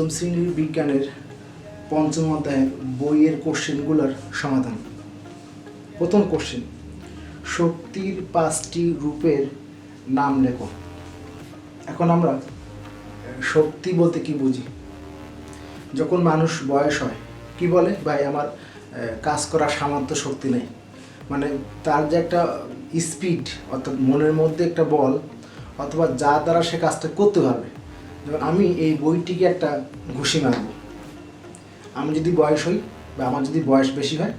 পঞ্চম শ্রেণির বিজ্ঞানের পঞ্চম অধ্যায়ের বইয়ের কোশ্চেনগুলোর সমাধান। প্রথম কোশ্চেন, শক্তির পাঁচটি রূপের নাম লেখো। এখন আমরা শক্তি বলতে কি বুঝি? যখন মানুষ বয়স হয়, কি বলে? ভাই, আমার কাজ করার সামর্থ্য শক্তি নেই। মানে তার যে একটা স্পিড, অর্থাৎ মনের মধ্যে একটা বল, অথবা যা দ্বারা সে কাজটা করতে পারবে যেমন আমি এই বইটিকে একটা ঘুষি মারব। আমি যদি বয়স হই বা আমার যদি বয়স বেশি হয়,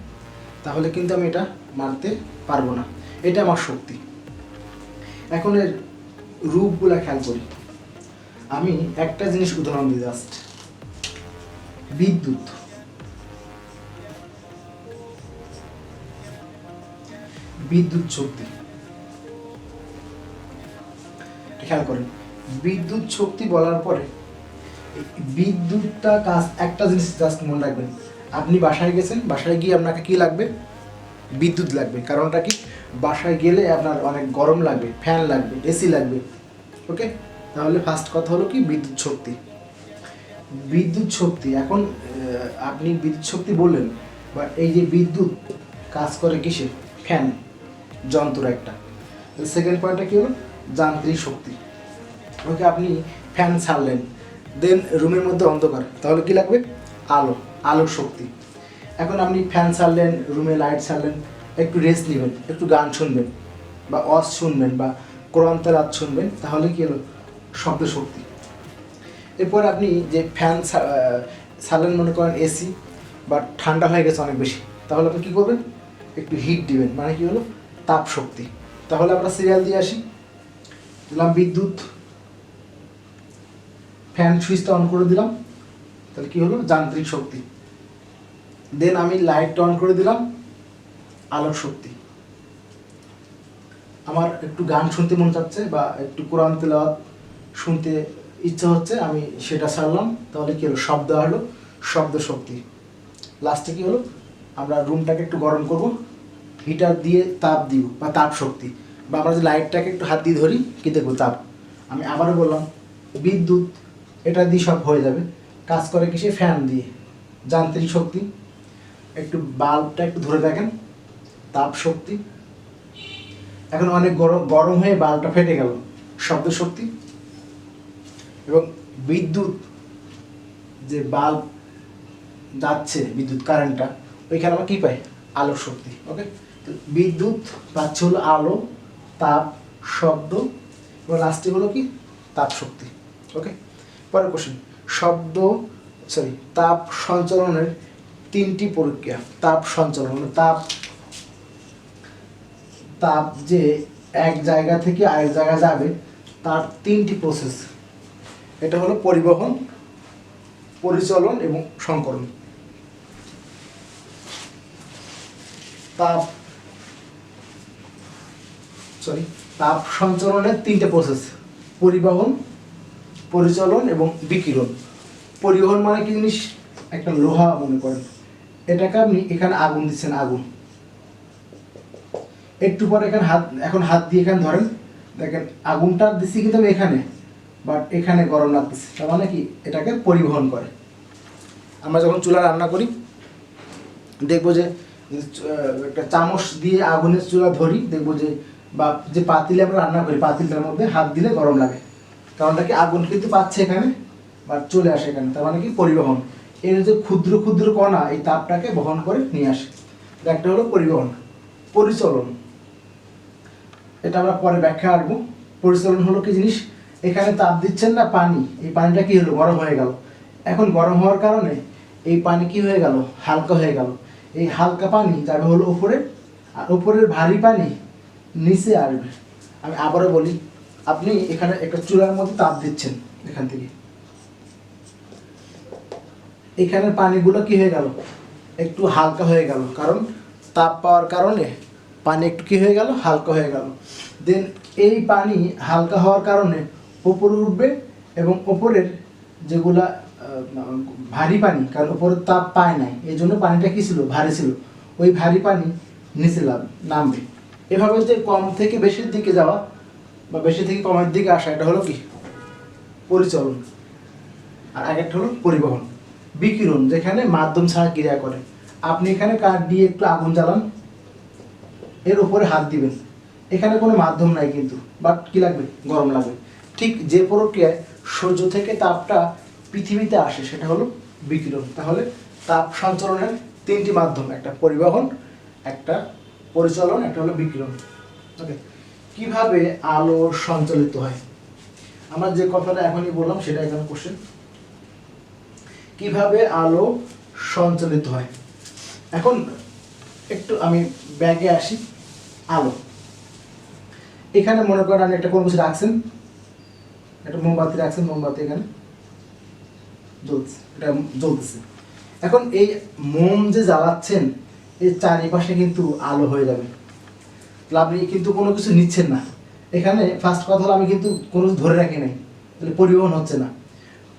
তাহলে কিন্তু আমি এটা মারতে পারব না। এটা আমার শক্তি। এখন এর রূপগুলা খেয়াল করি। আমি একটা জিনিস উদাহরণ দিই জাস্ট বিদ্যুৎ। বিদ্যুৎ শক্তি। খেয়াল করেন। বিদ্যুৎ শক্তি বলার পরে, বিদ্যুৎটা কাজ, একটা জিনিস জাস্ট মনে রাখবেন, আপনি বাসায় গেছেন, বাসায় গিয়ে আপনাকে কি লাগবে? বিদ্যুৎ লাগবে। কারণটা কি? বাসায় গেলে আপনার অনেক গরম লাগবে ফ্যান লাগবে এসি লাগবে ওকে তাহলে ফার্স্ট কথা হলো কি? বিদ্যুৎ শক্তি। বিদ্যুৎ শক্তি, এখন আপনি বিদ্যুৎ শক্তি বললেন, বা এই যে বিদ্যুৎ কাজ করে কিসে? ফ্যান যন্ত্র একটা। সেকেন্ড পয়েন্টটা কি হলো? যান্ত্রিক শক্তি। ওকে আপনি ফ্যান ছাড়লেন। দেন রুমের মধ্যে অন্ধকার। তাহলে কি লাগবে? আলো। আলোর শক্তি। এখন আপনি ফ্যান ছাড়লেন রুমে লাইট ছাড়লেন, একটু রেস্ট নেবেন, একটু গান শুনবেন, বা অস শুনবেন, বা কোরআন রাত শুনবেন, তাহলে কি হলো? শব্দ শক্তি। এরপর আপনি যে ফ্যান ছাড়লেন মনে করেন এসি বা ঠান্ডা হয়ে গেছে অনেক বেশি, তাহলে আপনি কী করবেন? একটু হিট দিবেন। মানে কি হলো? তাপ শক্তি তাহলে আমরা সিরিয়াল দিয়ে আসি। দিলাম বিদ্যুৎ। ফ্যান সুইচটা অন করে দিলাম। তাহলে কি হলো? যান্ত্রিক শক্তি। দেন আমি লাইটটা অন করে দিলাম। আলোক শক্তি। আমার একটু গান শুনতে মন চাচ্ছে বা একটু কোরআন তেলাওয়াত শুনতে ইচ্ছা হচ্ছে, আমি সেটা ছাড়লাম তাহলে কি হলো? শব্দ হলো শব্দ শক্তি। লাস্টে কি হলো? আমরা রুমটাকে একটু গরম করব। হিটার দিয়ে তাপ দিব বা তাপ শক্তি। বা আমরা যে লাইটটাকে একটু হাত দিয়ে ধরি, কি দেখব? তাপ। আমি আবারও বললাম, বিদ্যুৎ এটা দিয়ে সব হয়ে যাবে। কাজ করে কিসে ফ্যান দিয়ে। যান্ত্রিক শক্তি। একটু বাল্বটা একটু ধরে দেখেন তাপ শক্তি। এখন অনেক গরম গরম হয়ে বাল্বটা ফেটে গেল। শব্দ শক্তি। এবং বিদ্যুৎ যে বাল্ব যাচ্ছে, বিদ্যুৎ কারেন্টটা, ওইখানে আমরা কী পাই আলোর শক্তি। ওকে বিদ্যুৎ পাচ্ছে হলো আলো, তাপ, শব্দ। এবং লাস্টে হলো কি? তাপ শক্তি। ওকে পরের কোশ্চেন শব্দ সরি তাপ সঞ্চালনের তিনটি প্রক্রিয়া, তাপ সঞ্চালন মানে তাপ তাপ যে এক জায়গা থেকে আরেক জায়গায় যাবে, তার তিনটি প্রসেস এটা হলো পরিবহন, পরিচালন এবং সংকরণ তাপ সরি তাপ সঞ্চালনের তিনটে প্রসেস পরিবহন পরিচালন এবং বিকিরণ। পরিবহন মানে কি জিনিস? একটা লোহা মনে করেন। এটাকে আপনি এখানে আগুন দিচ্ছেন, আগুন। একটু পরে এখানে হাত, এখন হাত দিয়ে এখানে ধরেন, দেখেন আগুনটা দিচ্ছি কিন্তু আমি এখানে বাট এখানে গরম লাগতেছে। তার মানে কি? এটাকে পরিবহন করে। আমরা যখন চুলা রান্না করি, দেখব যে একটা চামচ দিয়ে আগুনের চুলা ধরি, দেখব যে, বা যে পাতিলে আমরা রান্না করি, পাতিলটার মধ্যে হাত দিলে গরম লাগে। কারণটা কি আগুন কিন্তু পাচ্ছে এখানে, বা চলে আসে এখানে। তার মানে কি? পরিবহন। এর যে ক্ষুদ্র ক্ষুদ্র কণা, এই তাপটাকে বহন করে নিয়ে আসে। একটা হলো পরিবহন, পরিচলন। এটা আমরা পরে ব্যাখ্যা আসব পরিচলন হলো কি জিনিস? এখানে তাপ দিচ্ছেন না পানি, এই পানিটা কি হলো? গরম হয়ে গেল। এখন গরম হওয়ার কারণে এই পানি কি হয়ে গেল? হালকা হয়ে গেল। এই হালকা পানি যাবে হলো উপরে, আর উপরের ভারী পানি নিচে আসবে। আমি আবারও বলি আপনি এখানে একটা চুলার মধ্যে তাপ দিচ্ছেন এখান থেকে। এখানে পানিগুলো কি হয়ে গেল? একটু হালকা হয়ে গেল। কারণ তাপ পাওয়ার কারণে পানি একটু কি হয়ে গেল? হালকা হয়ে গেল। দেন এই পানি হালকা হওয়ার কারণে উপরে উঠবে এবং ওপরের যেগুলা ভারী পানি, কারণ ওপরের তাপ পায় নাই এই জন্য পানিটা কী ছিল? ভারী ছিল। ওই ভারী পানি নিচে নামবে। এভাবে যে কম থেকে বেশির দিকে যাওয়া বা বেশি থেকে কমের দিকে আসা, এটা হলো কি? পরিচলন। আর আগেরটা হলো পরিবহন। বিকিরণ, যেখানে মাধ্যম ছাড়া ক্রিয়া করে। আপনি এখানে কাঠ দিয়ে একটু আগুন জ্বালান, এর উপরে হাত দিবেন। এখানে কোনো মাধ্যম নাই কিন্তু বাট কি লাগবে? গরম লাগবে। ঠিক যে প্রক্রিয়ায় সূর্য থেকে তাপটা পৃথিবীতে আসে, সেটা হলো বিকিরণ। তাহলে তাপ সঞ্চালনের তিনটি মাধ্যম, একটা পরিবহন, একটা পরিচালন, একটা হলো বিকিরণ। ওকে কীভাবে আলো সঞ্চালিত হয়? আমরা যে কথাটা এখনই বললাম, সেটা এখানে কোশ্চেন কীভাবে আলো সঞ্চালিত হয়? এখন একটু আমি ব্যাগে আসি। আলো। এখানে মনে করেন আপনি একটা কোনো কিছু রাখছেন। একটা মোমবাতি রাখছেন, মোমবাতি এখানে জ্বলছে, এটা জ্বলতেছে। এখন এই মোম যে জ্বালাচ্ছেন, এর চারিপাশে কিন্তু আলো হয়ে যাবে। আপনি কিন্তু কোনো কিছু নিচ্ছেন না। এখানে ফার্স্ট কথা হলো আমি কিন্তু কোনো ধরে রাখি নাই। তাহলে পরিবহন হচ্ছে না।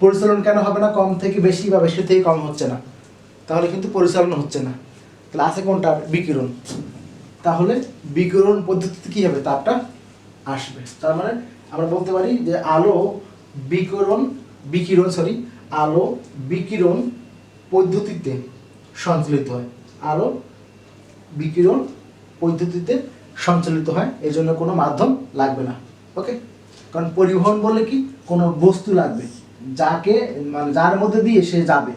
পরিচালন কেন হবে না? কম থেকে বেশি বা বেশি থেকে কম হচ্ছে না। তাহলে কিন্তু পরিচালন হচ্ছে না। তাহলে আছে কোনটা? বিকিরণ। তাহলে বিকিরণ পদ্ধতিতে কী হবে? তাপটা আসবে। তার মানে আমরা বলতে পারি যে আলো বিকিরণ বিকিরণ সরি আলো বিকিরণ পদ্ধতিতে সঞ্চালিত হয়। আলো বিকিরণ পদ্ধতিতে সঞ্চালিত হয় এই জন্য কোনো মাধ্যম লাগবে না ওকে কারণ পরিবহন বলে কি, কোনো বস্তু লাগবে, যাকে মানে যার মধ্যে দিয়ে সে যাবে।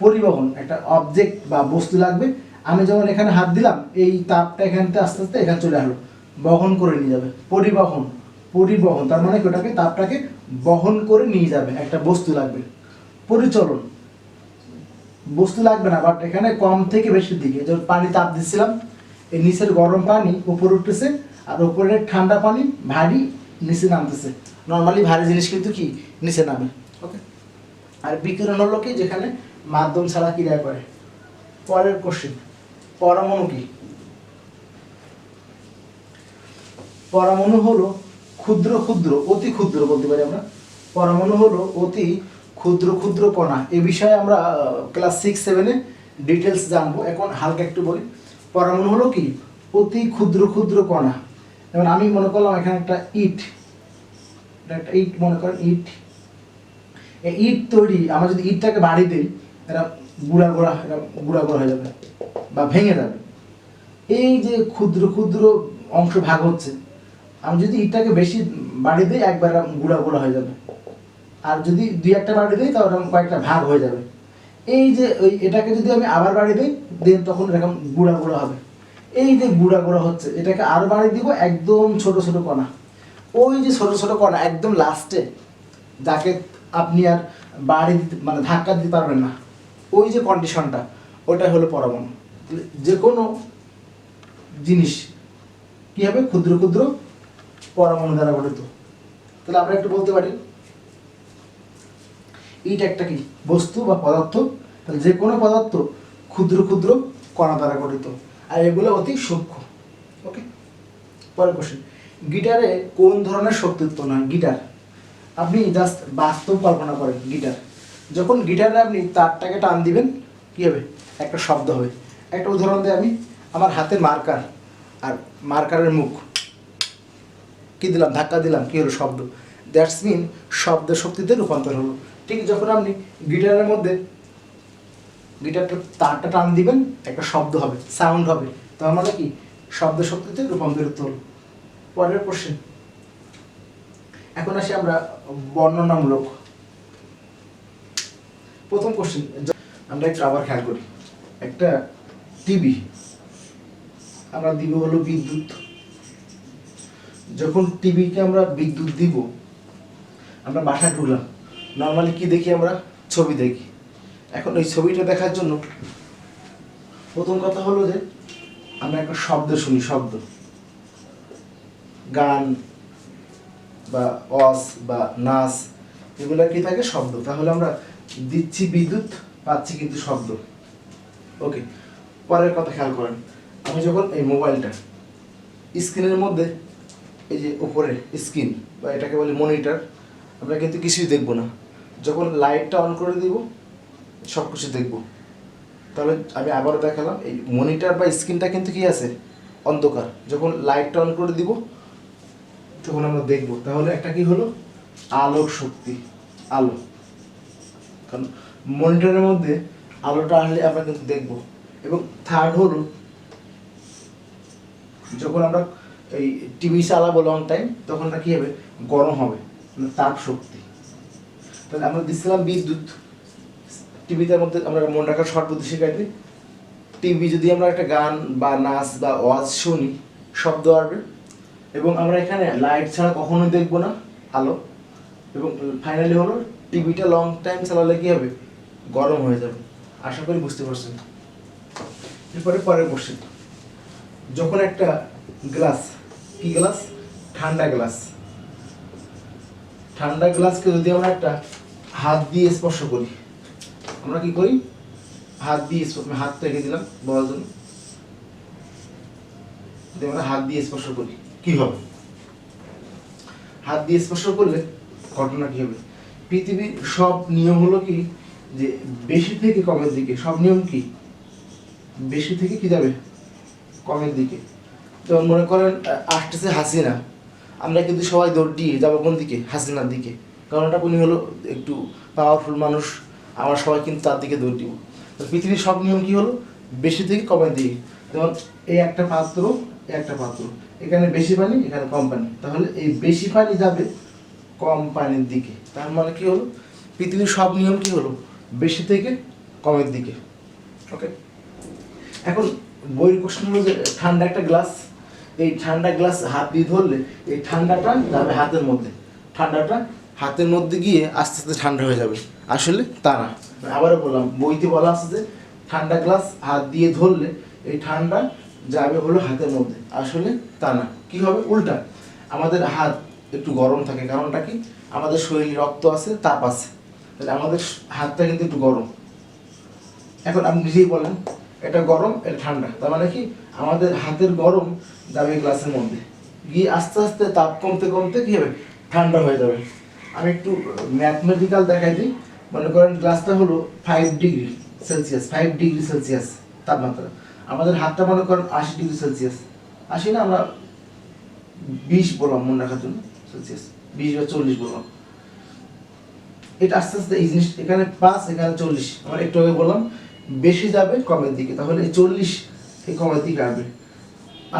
পরিবহন, একটা অবজেক্ট বা বস্তু লাগবে। আমি যেমন এখানে হাত দিলাম, এই তাপটা এখান থেকে আস্তে আস্তে এখানে চলে আসলো, বহন করে নিয়ে যাবে। পরিবহন পরিবহন, তার মানে ওটাকে, তাপটাকে বহন করে নিয়ে যাবে, একটা বস্তু লাগবে। পরিচলন, বস্তু লাগবে না বাট এখানে কম থেকে বেশির দিকে যেমন পানি তাপ দিচ্ছিলাম এই নিচের গরম পানি উপরে উঠতেছে, আর উপরের ঠান্ডা পানি ভারী নিচে নামতেছে। নর্মালি ভারী জিনিস কিন্তু কি? নিচে নামে। ওকে আর বিকিরণ হলো কি? যেখানে মাধ্যম ছাড়া ক্রিয়া করে। পরের কোশ্চেন পরমাণু কি? পরমাণু হলো ক্ষুদ্র ক্ষুদ্র, অতি ক্ষুদ্র বলতে পারি আমরা। পরমাণু হলো অতি ক্ষুদ্র ক্ষুদ্র কণা। এ বিষয়ে আমরা ক্লাস সিক্স সেভেনে ডিটেলস জানব। এখন হালকা একটু বলি। পরমাণু হলো কি? অতি ক্ষুদ্র ক্ষুদ্র কণা। যেমন আমি মনে করলাম এখানে একটা ইট। একটা ইট, মনে করেন ইট। এই ইট তৈরি, আমরা যদি ইটটাকে বাড়ি দিই, এটা গুঁড়া গোড়া এটা গুঁড়া গুঁড়া হয়ে যাবে বা ভেঙে যাবে। এই যে ক্ষুদ্র ক্ষুদ্র অংশ ভাগ হচ্ছে, আমি যদি ইটটাকে বেশি বাড়ি দিই, একবার গুঁড়া গুঁড়া হয়ে যাবে। আর যদি দুই একটা বাড়ি দিই, তাহলে কয়েকটা ভাগ হয়ে যাবে। এই যে ওই এটাকে যদি আমি আবার বাড়ি দিই দেন তখন এরকম গুঁড়া গুঁড়া হবে। এই যে গুঁড়া গুঁড়া হচ্ছে, এটাকে আরও বাড়ি দিব একদম ছোট ছোট কণা। ওই যে ছোট ছোট কণা একদম লাস্টে যাকে আপনি আর বাড়ি দিতে মানে ধাক্কা দিতে পারবেন না। ওই যে কন্ডিশনটা ওটা হলো পরমাণু। যে কোনো জিনিস কি হবে? ক্ষুদ্র ক্ষুদ্র পরমাণু দ্বারা গঠিত। তাহলে আমরা একটু বলতে পারি ইট একটা কি বস্তু বা পদার্থ? তাহলে যে কোনো পদার্থ ক্ষুদ্র ক্ষুদ্র কণা দ্বারা গঠিত। আর এগুলো অতি সূক্ষ্ম। ওকে পরের কোশ্চেন গিটারে কোন ধরনের শক্তি উৎপন্ন হয়? গিটার। আপনি জাস্ট বাস্তব কল্পনা করেন, গিটার। যখন গিটারে আপনি তারটাকে টান দিবেন, কী হবে? একটা শব্দ হবে। একটা উদাহরণ দিই আমি। আমার হাতে মার্কার। আর মার্কারের মুখ। কি দিলাম? ধাক্কা দিলাম। কি হলো? শব্দ। দ্যাটস মিন শব্দ শক্তিতে রূপান্তর হলো। ঠিক যখন আপনি গিটারের মধ্যে গিটারটা তারটা টান দিবেন, একটা শব্দ হবে সাউন্ড হবে। তার মানে কি? শব্দ শক্তিতে রূপান্তরিত হল। পরের কোশ্চেন এখন আসি আমরা বর্ণনামূলক। প্রথম কোশ্চেন আমরা একটু আবার খেয়াল করি। একটা টিভি, আমরা দিব হলো বিদ্যুৎ। যখন টিভিকে আমরা বিদ্যুৎ দিব, আমরা বাসায় ঢুকলাম। নর্মালি কি দেখি আমরা? ছবি দেখি। এখন ওই ছবিটা দেখার জন্য প্রথম কথা হলো যে, আমরা একটা শব্দ শুনি, শব্দ। গান বা অস বা নাচ, এগুলো কি থাকে? শব্দ। তাহলে আমরা দিচ্ছি বিদ্যুৎ, পাচ্ছি কিন্তু শব্দ। ওকে, পরের কথা খেয়াল করেন। আমি যখন এই মোবাইলটা স্ক্রিনের মধ্যে, এই যে উপরে স্ক্রিন বা এটাকে বলে মনিটর, আমরা কিন্তু কিছুই দেখব না। যখন লাইটটা অন করে দিব সব কিছু দেখব। তাহলে আমি আবারও দেখালাম, এই মনিটর বা স্ক্রিনটা কিন্তু কি আছে? অন্ধকার। যখন লাইটটা অন করে দিব, তখন আমরা দেখব। তাহলে একটা কি হলো? আলোর শক্তি, আলো। কারণ মনিটরের মধ্যে আলোটা আসলে আমরা কিন্তু দেখব। এবং থার্ড হলো, যখন আমরা এই টিভি চালাবো লং টাইম তখন কি হবে? গরম হবে মানে তাপ শক্তি। তাহলে আমরা দিচ্ছিলাম বিদ্যুৎ। টিভিতে মধ্যে আমরা মনে রাখার শর্ট বুদ্ধি শিখাইতে টিভি যদি আমরা একটা গান বা নাচ বা ওয়াজ শুনি, শব্দ আসবে। এবং আমরা এখানে লাইট ছাড়া কখনোই দেখব না, আলো। এবং ফাইনালি হলো, টিভিটা লং টাইম চালালে কী হবে? গরম হয়ে যাবে। আশা করি বুঝতে পারছেন। এরপরে পরের কোশ্চেন যখন একটা গ্লাস কি গ্লাস ঠান্ডা গ্লাস ঠান্ডা গ্লাসকে যদি আমরা একটা হাত দিয়ে স্পর্শ করি, আমরা কি করি? হাত দিয়ে স্পর্শ আমি হাত রেখে দিলাম বলার জন্য। যদি আমরা হাত দিয়ে স্পর্শ করি, কি হবে? হাত দিয়ে স্পর্শ করলে ঘটনা কি হবে? পৃথিবীর সব নিয়ম হলো কি? যে বেশি থেকে কমের দিকে। সব নিয়ম কি? বেশি থেকে কি যাবে? কমের দিকে। যেমন মনে করেন আসতেছে হাসিনা। আমরা কিন্তু সবাই দৌড় দিয়ে যাব কোন দিকে? হাসিনার দিকে। কারণটা উনি হলো একটু পাওয়ারফুল মানুষ। আমরা সবাই কিন্তু তার দিকে দৌড় দিব। পৃথিবীর সব নিয়ম কি হলো? বেশি থেকে কমের দিকে যেমন এই একটা পাত্র একটা পাত্র এখানে বেশি পানি, এখানে কম পানি। তাহলে এই বেশি পানি যাবে কম পানির দিকে। তার মানে কি হলো? পৃথিবীর সব নিয়ম কি হলো? বেশি থেকে কমের দিকে। ওকে এখন বইয়ের কোশ্চেন হলো যে, ঠান্ডা একটা গ্লাস এই ঠান্ডা গ্লাস হাত দিয়ে ধরলে এই ঠান্ডাটা যাবে হাতের মধ্যে। ঠান্ডাটা হাতের মধ্যে গিয়ে আস্তে আস্তে ঠান্ডা হয়ে যাবে। আসলে তা না। আবারও বললাম, বইতে বলা আছে যে ঠান্ডা গ্লাস হাত দিয়ে ধরলে এই ঠান্ডা যাবে হলো হাতের মধ্যে। আসলে তা না। কি হবে? উল্টা। আমাদের হাত একটু গরম থাকে, কারণটা কি? আমাদের শরীরে রক্ত আছে, তাপ আছে। তাহলে আমাদের হাতটা কিন্তু একটু গরম। এখন আপনি নিজেই বলেন, এটা গরম, এটা ঠান্ডা। তার মানে কি? আমাদের হাতের গরম যাবে গ্লাসের মধ্যে। গিয়ে আস্তে আস্তে তাপ কমতে কমতে কি হবে? ঠান্ডা হয়ে যাবে। আমি একটু ম্যাথমেটিক্যাল দেখাই দিই। মনে করেন গ্লাসটা হলো five degree Celsius five degree Celsius তাপমাত্রা। আমাদের হাতটা মনে করেন আশি ডিগ্রি সেলসিয়াস আশি না, আমরা বিশ বললাম মনে রাখার জন্য সেলসিয়াস বিশ বা চল্লিশ বললাম। এটা আস্তে আস্তে এই জিনিস, এখানে পাঁচ, এখানে চল্লিশ। আমরা একটু আগে বললাম, বেশি যাবে কমের দিকে। তাহলে চল্লিশ এই কমের দিকে আসবে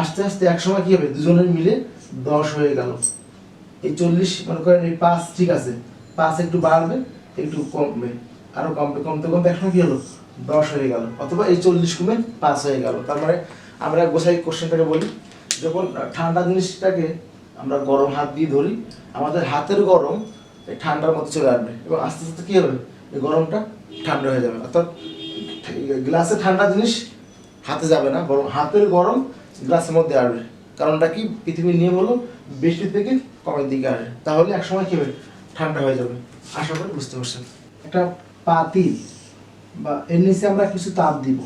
আস্তে আস্তে একসময় কি হবে? দুজনের মিলে দশ হয়ে গেল। এই চল্লিশ, মনে করেন এই পাঁচ ঠিক আছে। পাঁচ একটু বাড়বে, একটু কমবে। আরও কমবে, কমতে কমতে একসময় কি হলো? দশ হয়ে গেল। অথবা এই চল্লিশ কমে পাঁচ হয়ে গেল। তার মানে আমরা গোসাই কোশ্চেনটাকে বলি। যখন ঠান্ডা জিনিসটাকে আমরা গরম হাত দিয়ে ধরি, আমাদের হাতের গরম এই ঠান্ডার মতো চলে আসবে এবং আস্তে আস্তে কী হবে? এই গরমটা ঠান্ডা হয়ে যাবে। অর্থাৎ গ্লাসে ঠান্ডা জিনিস হাতে যাবে না, বরং হাতের গরম গ্লাসের মধ্যে আসবে। কারণটা কি? পৃথিবীর নিয়ম হলো বেশি থেকে কমের দিকে আসবে তাহলে একসময় কি ঠান্ডা হয়ে যাবে। আশা করি বুঝতে পারছেন। একটা পাতিল বা এর নিচে আমরা কিছু তাপ দিব।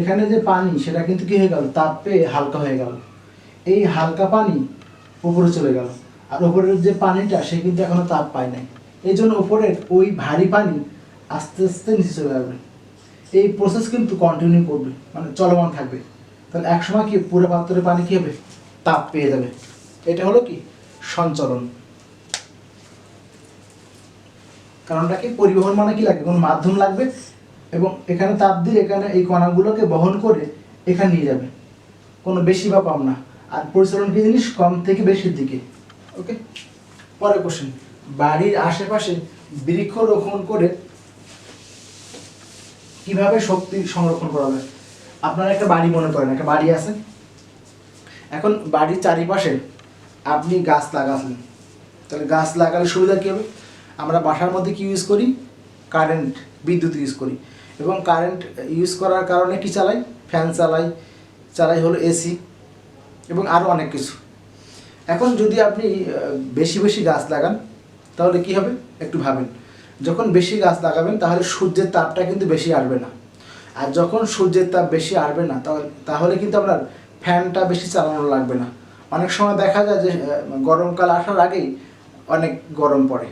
এখানে যে পানি, সেটা কিন্তু কী হয়ে গেল? তাপ পেয়ে হালকা হয়ে গেল। এই হালকা পানি উপরে চলে গেল। আর উপরের যে পানিটা, সে কিন্তু এখনও তাপ পায় নাই। এই জন্য উপরের ওই ভারী পানি আস্তে আস্তে নিচে চলে যাবে এই প্রসেস কিন্তু কন্টিনিউ করবে মানে চলমান থাকবে। তাহলে একসময় কি পুরো পাত্রের পানি কি হবে তাপ পেয়ে যাবে। এটা হলো কি? সঞ্চলন। কারণটা কি? পরিবহন মানে কি লাগবে কোনো মাধ্যম লাগবে এবং এখানে তাপ দিয়ে এখানে এই কণাগুলোকে বহন করে এখানে নিয়ে যাবে। কোনো বেশি বা কম না। আর পরিচালন কি জিনিস? কম থেকে বেশির দিকে। ওকে পরের কোশ্চেন বাড়ির আশেপাশে বৃক্ষরোপণ করে কীভাবে শক্তি সংরক্ষণ করা যায়? আপনারা একটা বাড়ি মনে করেন, একটা বাড়ি আছে। এখন বাড়ির চারিপাশে আপনি গাছ লাগালেন। তাহলে গাছ লাগালে সুবিধা কী হবে? আমরা বাসার মধ্যে কি ইউজ করি? কারেন্ট বিদ্যুৎ ইউজ করি। এবং কারেন্ট ইউজ করার কারণে কি চালাই? ফ্যান চালাই। চালাই হলো এসি এবং আরও অনেক কিছু। এখন যদি আপনি বেশি বেশি গাছ লাগান, তাহলে কি হবে? একটু ভাবেন। যখন বেশি গাছ লাগাবেন, তাহলে সূর্যের তাপটা কিন্তু বেশি আসবে না। আর যখন সূর্যের তাপ বেশি আসবে না, তাহলে কিন্তু আপনার ফ্যানটা বেশি চালানো লাগবে না। অনেক সময় দেখা যায় যে গরমকাল আসার আগেই অনেক গরম পড়ে,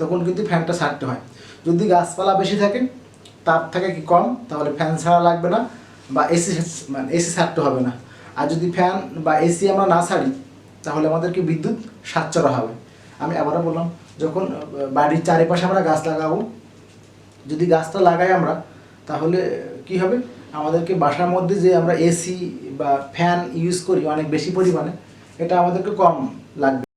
তখন কিন্তু ফ্যানটা ছাড়তে হয়। যদি গাছপালা বেশি থাকে, তাপ থাকে কি কম, তাহলে ফ্যান ছাড়া লাগবে না বা এসি মানে এসি ছাড়তে হবে না। আর যদি ফ্যান বা এসি আমরা না ছাড়ি, তাহলে আমাদেরকে বিদ্যুৎ সাশ্চর্য হবে। আমি আবারও বললাম যখন বাড়ির চারিপাশে আমরা গাছ লাগাবো, যদি গাছটা লাগাই আমরা, তাহলে কি হবে? আমাদেরকে বাসার মধ্যে যে আমরা এসি বা ফ্যান ইউজ করি অনেক বেশি পরিমাণে, এটা আমাদেরকে কম লাগবে।